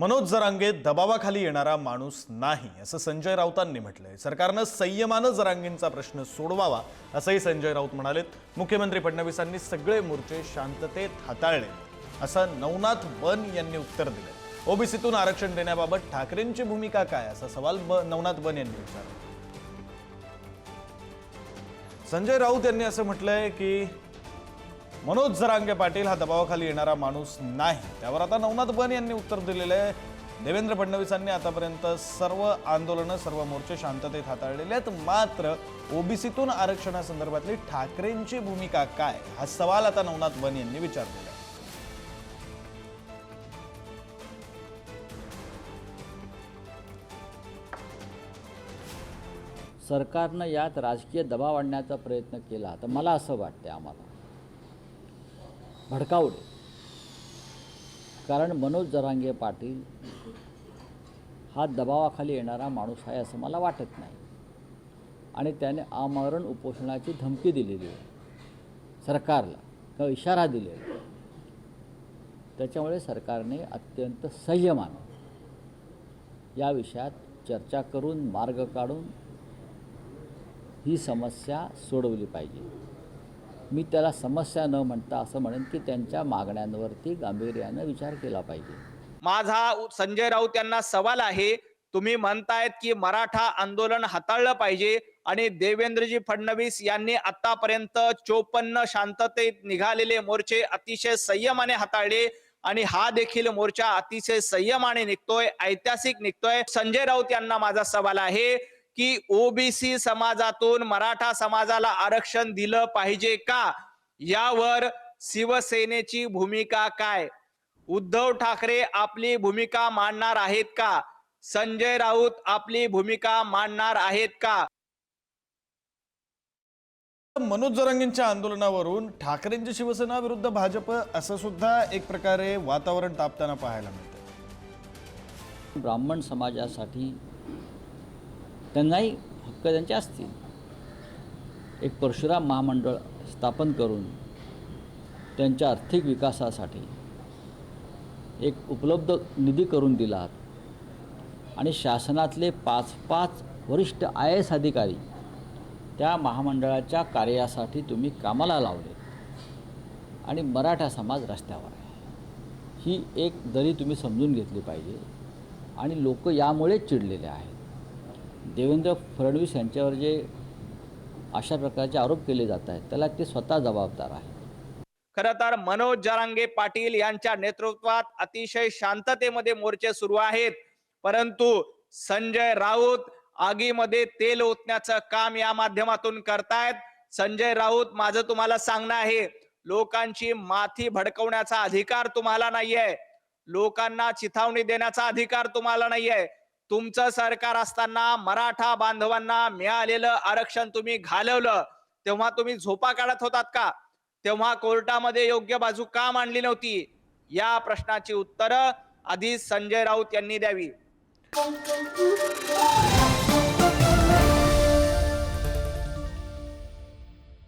मनोज जरांगे दबावाखाली येणारा माणूस नाही असं संजय राऊतांनी म्हटलंय. सरकारनं संयमानं जरांगेंचा प्रश्न सोडवावा असंही संजय राऊत म्हणालेत. मुख्यमंत्री फडणवीसांनी सगळे मोर्चे शांततेत हाताळले असं नवनाथ बन यांनी उत्तर दिलं ओबीसीतून आरक्षण देण्याबाबत ठाकरेंची भूमिका काय असा सवाल ब नवनाथ बन यांनी विचारला. संजय राऊत यांनी असं म्हटलंय की मनोज जरांगे पाटील हा दबावाखाली येणारा माणूस नाही त्यावर आता नवनाथ बन यांनी उत्तर दिलेलं आहे. देवेंद्र फडणवीसांनी आतापर्यंत सर्व आंदोलनं सर्व मोर्चे शांततेत हाताळलेले आहेत. मात्र ओबीसीतून आरक्षणासंदर्भातली ठाकरेंची भूमिका काय? हा सवाल आता नवनाथ बन यांनी विचारलेला आहे. सरकारनं यात राजकीय दबाव आणण्याचा प्रयत्न केला. तर मला असं वाटतं आम्हाला. भडकावले कारण मनोज जरांगे पाटील हा दबावाखाली येणारा माणूस आहे असं मला वाटत नाही. आणि त्याने आमरण उपोषणाची धमकी दिलेली आहे. सरकारला किंवा इशारा दिलेला त्याच्यामुळे सरकारने अत्यंत संयमानं या विषयात चर्चा करून मार्ग काढून ही समस्या सोडवली पाहिजे. मी त्याला समस्या न म्हणता असं म्हणेन की त्यांच्या मागण्यांवरती गांभीर्यानं विचार केला पाहिजे. माझा संजय राऊत यांना सवाल आहे तुम्ही म्हणतायत की मराठा आंदोलन हाताळलं पाहिजे आणि देवेंद्रजी फडणवीस यांनी आतापर्यंत चोपन्न शांततेत निघालेले मोर्चे अतिशय संयमाने हाताळले आणि हा देखील मोर्चा अतिशय संयमाने निघतोय ऐतिहासिक निघतोय. संजय राऊत यांना माझा सवाल आहे की ओबीसी समाजातून मराठा समाजाला आरक्षण दिलं पाहिजे का? यावर शिवसेनेची भूमिका काय? उद्धव ठाकरे आपली भूमिका मांडणार आहेत का? संजय राऊत आपली भूमिका मांडणार आहेत का? मनोज जरांगेंच्या आंदोलनावरून ठाकरेंची शिवसेना विरुद्ध भाजप असं सुद्धा एक प्रकारे वातावरण तापताना पाहायला मिळतं. ब्राह्मण समाजासाठी त्यांनाही हक्क त्यांचे असतील. एक परशुराम महामंडळ स्थापन करून त्यांच्या आर्थिक विकासासाठी एक उपलब्ध निधी करून दिलात आणि शासनातले पाच पाच वरिष्ठ आय एस अधिकारी त्या महामंडळाच्या कार्यासाठी तुम्ही कामाला लावले. आणि मराठा समाज रस्त्यावर आहे. ही एक दरी तुम्ही समजून घेतली पाहिजे. आणि लोक यामुळेच चिडलेले आहेत. देवेंद्र फडणवीस यांच्यावर जे अशा प्रकारचे आरोप केले जात आहेत त्याला ते स्वतः जबाबदार आहे खरं तर मनोज जरांगे पाटील यांच्या नेतृत्वात अतिशय शांततेमध्ये मोर्चे सुरू आहेत. परंतु संजय राऊत आगीमध्ये तेल ओतण्याचं काम या माध्यमातून करतायत. संजय राऊत माझं तुम्हाला सांगणं आहे लोकांची माथी भडकवण्याचा अधिकार तुम्हाला नाहीये. लोकांना चिथावणी देण्याचा अधिकार तुम्हाला नाहीये. तुमचं सरकार असताना मराठा बांधवांना मिळालेलं आरक्षण तुम्ही घालवलं. तेव्हा तुम्ही झोपा काढत होतात का? तेव्हा कोर्टामध्ये योग्य बाजू का मांडली नव्हती? या प्रश्नाची उत्तरं आधी संजय राऊत यांनी द्यावी.